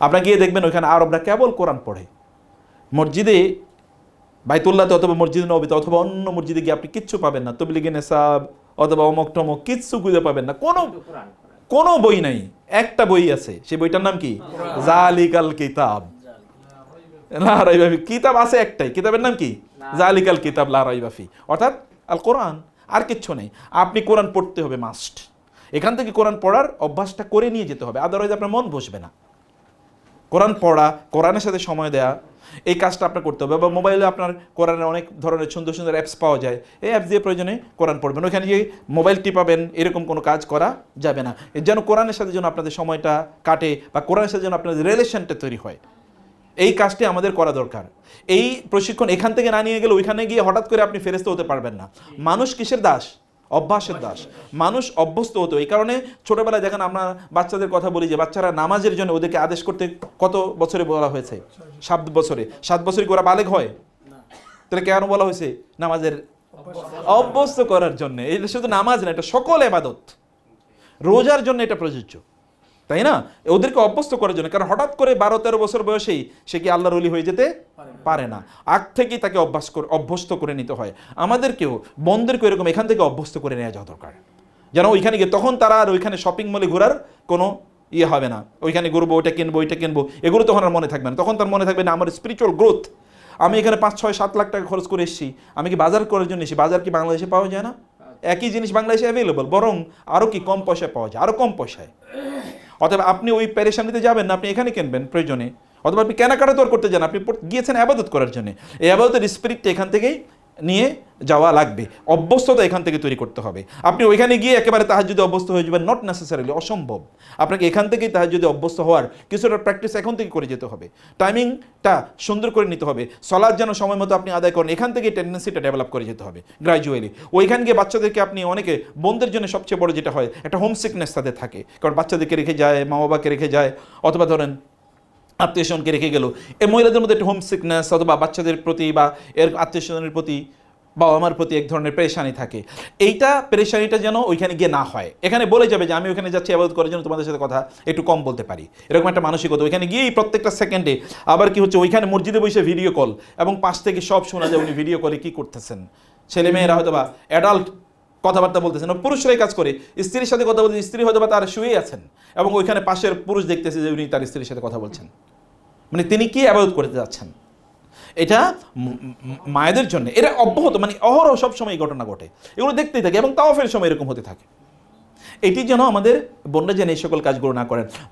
আপনারা গিয়ে দেখবেন ওইখানে আরবরা কেবল কোরআন পড়ে। মসজিদে বাইতুল্লাহতে অথবা মসজিদ নবীতে অথবা অন্য মসজিদে গিয়ে আপনি কিচ্ছু পাবেন না। তবলিগে নেশাব অথবা অমক টমক কিচ্ছু খুঁজে পাবেন না। কোনো কোনো বই নাই। একটা বই আছে। সেই বইটার নাম কি? জালিকাল কিতাব। লারাই বাফি কিতাব আছে একটাই। কিতাবের নাম কি? জালিকাল কিতাব লারাই বাফি অর্থাৎ আল কোরআন। আর কিচ্ছু নেই। আপনি কোরআন পড়তে হবে মাস্ট। এখান থেকে কোরআন পড়ার অভ্যাসটা করে নিয়ে যেতে হবে। আদারওয়াইজ আপনার মন বসবে না। কোরআন পড়া, কোরআনের সাথে সময় দেয়া, এই কাজটা আপনার করতে হবে। বা মোবাইলে আপনার কোরআনের অনেক ধরনের সুন্দর সুন্দর অ্যাপস পাওয়া যায়। এই অ্যাপস দিয়ে প্রয়োজনে কোরআন পড়বেন। ওখানে গিয়ে মোবাইল টিপাবেন, এরকম কোনো কাজ করা যাবে না। যেন কোরআনের সাথে যেন আপনাদের সময়টা কাটে বা কোরআনের সাথে যেন আপনাদের রিলেশনটা তৈরি হয়। এই কাজটি আমাদের করা দরকার। এই প্রশিক্ষণ এখান থেকে না নিয়ে গেলে ওইখানে গিয়ে হঠাৎ করে আপনি ফেরস্ত হতে পারবেন না। মানুষ কিসের দাস? অভ্যাসের দাস। মানুষ অভ্যস্ত হতো এই কারণে ছোটবেলায় দেখেন আমরা বাচ্চাদের কথা বলি যে, বাচ্চারা নামাজের জন্য ওদেরকে আদেশ করতে কত বছরে বলা হয়েছে? সাত বছরে। সাত বছরে ওরা বালেক হয়? তাহলে কেন বলা হয়েছে নামাজের? অভ্যস্ত করার জন্য। এটা শুধু নামাজ না, এটা সকল এবাদত। রোজার জন্য এটা প্রযোজ্য। তাই না? ওদেরকে অভ্যস্ত করার জন্য। কারণ হঠাৎ করে বারো তেরো বছর বয়সেই সে কি আল্লাহর অলি হয়ে যেতে পারে না। আগ থেকেই তাকে অভ্যাস করে অভ্যস্ত করে নিতে হয়। আমাদেরকেও বন্ধেরকে এরকম এখান থেকে অভ্যস্ত করে নেওয়া যাওয়া দরকার। যেন ওইখানে গিয়ে তখন তারা আর ওইখানে শপিং মলে ঘোরার কোনো ইয়ে হবে না। ওইখানে ঘুরবো ওইটা কিনবো ওইটা কিনবো এগুলো তখন আর মনে থাকবে না। তখন তার মনে থাকবে না আমার স্পিরিচুয়াল গ্রোথ আমি এখানে পাঁচ ছয় সাত লাখ টাকা খরচ করে এসেছি। আমি কি বাজার করার জন্য এসেছি? বাজার কি বাংলাদেশে পাওয়া যায় না? একই জিনিস বাংলাদেশে অ্যাভেলেবল বরং আরও কি কম পয়সায় পাওয়া যায় আরও কম পয়সায়। অথবা আপনি ওই প্যারেশানিতে যাবেন না, আপনি এখানে কিনবেন প্রয়োজনে। অথবা আপনি কেনাকাটা তোর করতে যান আপনি গিয়েছেন আবাদত করার জন্য। এই আবাদতের স্পিরিটটা এখান থেকেই নিয়ে যাওয়া লাগবে। অভ্যস্ততা এখান থেকে তৈরি করতে হবে। আপনি ওইখানে গিয়ে একেবারে তাহার যদি অভ্যস্ত হয়ে যাবেন নট নেসেসারিলি অসম্ভব। আপনাকে এখান থেকেই তাহার যদি অভ্যস্ত হওয়ার কিছুটা প্র্যাকটিস এখন থেকে করে যেতে হবে। টাইমিংটা সুন্দর করে নিতে হবে। সলাদ যেন সময় মতো আপনি আদায় করেন, এখান থেকেই টেন্ডেন্সিটা ডেভেলপ করে যেতে হবে গ্রাজুয়ালি ওইখান গিয়ে বাচ্চাদেরকে আপনি অনেকে, বোনদের জন্য সবচেয়ে বড় যেটা হয়, একটা হোম সিকনেস তাদের থাকে। কারণ বাচ্চাদেরকে রেখে যায় মা বাবাকে রেখে যায়, অথবা ধরেন আত্মীয় স্বজনকে রেখে গেল। এই মহিলাদের মধ্যে একটা হোম সিকনেস অথবা বাচ্চাদের প্রতি বা এর আত্মীয় স্বজনের প্রতি বাবা মার প্রতি এক ধরনের পেরেশানি থাকে। এইটা পেরেশানিটা যেন ওইখানে গিয়ে না হয়। এখানে বলে যাবে যে আমি ওইখানে যাচ্ছি আবাদ করার জন্য তোমাদের সাথে কথা একটু কম বলতে পারি। এরকম একটা মানসিকতা। ওইখানে গিয়েই প্রত্যেকটা সেকেন্ডে আবার কি হচ্ছে ওইখানে মসজিদে বসে ভিডিও কল এবং পাশ থেকে সব শোনা যায় উনি ভিডিও কলে কি করতেছেন। ছেলে মেয়েরা হয়তো বা অ্যাডাল্ট কথাবার্তা বলতেছেন। পুরুষরাই কাজ করে। স্ত্রীর সাথে কথা বলতে স্ত্রী হয়তো বা তার শুয়ে আছেন এবং ওইখানে পাশের পুরুষ দেখতেছে যে উনি তার স্ত্রীর সাথে কথা বলছেন। মানে তিনি কি আবাদত করতে যাচ্ছেন? এটা মায়েদের জন্য। এটা অব্যাহত মানে অহরহ সবসময় এই ঘটনা ঘটে। এগুলো দেখতেই থাকে এবং তাওয়াফের সময় এরকম হতে থাকে। এটি যেন আমাদের বোনরা যেন এই সকল কাজগুলো না করেন।